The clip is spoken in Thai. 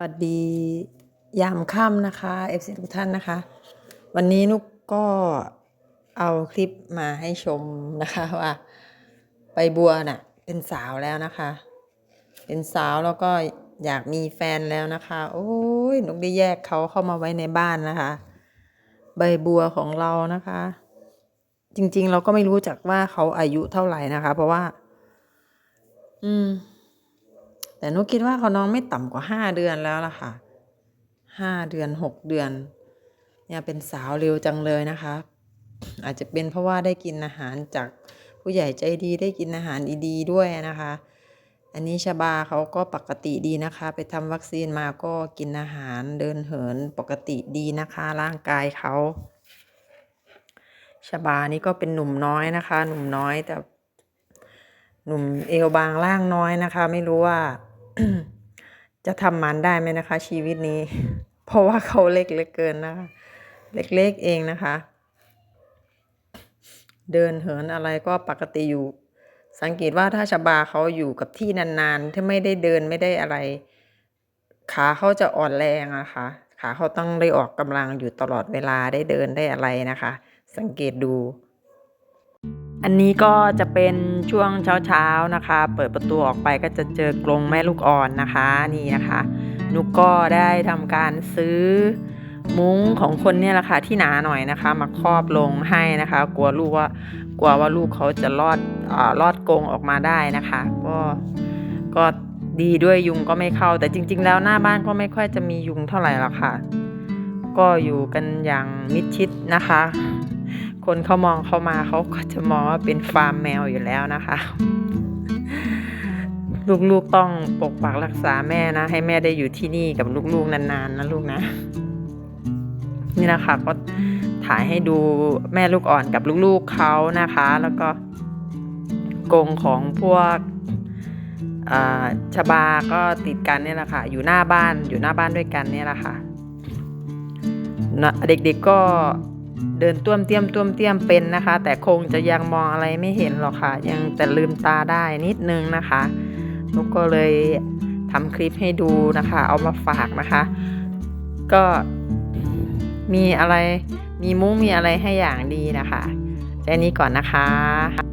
สวัสดียามค่ำนะคะเอฟซีทุกท่านนะคะ วันนี้นุกก็เอาคลิปมาให้ชมนะคะว่าใบบัวน่ะเป็นสาวแล้วนะคะ เป็นสาวแล้วก็อยากมีแฟนแล้วนะคะ โอ้ยนุกได้แยกเขาเข้ามาไว้ในบ้านนะคะ ใบบัวของเรานะคะ จริง ๆ เราก็ไม่รู้จักว่าเขาอายุเท่าไหร่นะคะ เพราะว่า อืม แต่นุกคิดว่าเขาน้องไม่ต่ำกว่าห้าเดือนแล้วล่ะค่ะห้าเดือนหกเดือน เนี่ยเป็นสาวเร็วจังเลยนะคะ อาจจะเป็นเพราะว่าได้กินอาหารจากผู้ใหญ่ใจดีได้กินอาหารดีๆด้วยนะคะ อันนี้ชบาเขาก็ปกติดีนะคะ ไปทำวัคซีนมาก็กินอาหารเดินเหินปกติดีนะคะ ร่างกายเขาชบานี่ก็เป็นหนุ่มน้อยนะคะ หนุ่มน้อยแต่หนุ่มเอวบางร่างน้อยนะคะ ไม่รู้ว่า จะทำมันได้ไหมนะคะ ชีวิตนี้ เพราะว่าเขาเล็กเหลือเกินนะคะ เล็กๆเองนะคะ เดินเหินอะไรก็ปกติอยู่ สังเกตว่าถ้าชบาเขาอยู่กับที่นานๆ ถ้าไม่ได้เดินไม่ได้อะไร ขาเขาจะอ่อนแรงอะคะขาเขาต้องได้ออกกำลังอยู่ตลอดเวลาได้เดินได้อะไรนะคะ สังเกตดู อันนี้ก็จะเป็นช่วงเช้าๆนะคะ เปิดประตูออกไปก็จะเจอกรงแม่ลูกอ่อนนะคะนี่นะคะนุกก็ได้ทำการซื้อมุ้งของคนเนี่ยแหละค่ะที่หนาหน่อยนะคะ มาครอบลงให้นะคะ กลัวลูกว่ากลัวว่าลูกเขาจะรอดอรอดกรงออกมาได้นะคะ ก็ก็ดีด้วยยุงก็ไม่เข้า แต่จริง ๆ แล้วหน้าบ้านก็ไม่ค่อยจะมียุงเท่าไหร่หรอกค่ะ ก็อยู่กันอย่างมิดชิดนะคะ คนเขามองเข้ามาเขาก็จะมองว่าเป็นฟาร์มแมวอยู่แล้วนะคะ ลูกๆต้องปกปักรักษาแม่นะ ให้แม่ได้อยู่ที่นี่กับลูกๆนานๆนะลูกนะ นี่นะคะก็ถ่ายให้ดูแม่ลูกอ่อนกับลูกๆเขานะคะ แล้วก็กรงของพวกชบาก็ติดกันเนี่ยแหละค่ะ อยู่หน้าบ้านอยู่หน้าบ้านด้วยกันเนี่ยแหละค่ะนะเด็กๆก็ เดินต้วมเตี้ยมต้วมเตี้ยมเป็นนะคะ แต่คงจะยังมองอะไรไม่เห็นหรอกค่ะ ยังแต่ลืมตาได้นิดนึงนะคะนุกก็เลยทำคลิปให้ดูนะคะ เอามาฝากนะคะ ก็มีอะไรมีมุ้งมีอะไรให้อย่างดีนะคะแค่นี้ก่อนนะคะ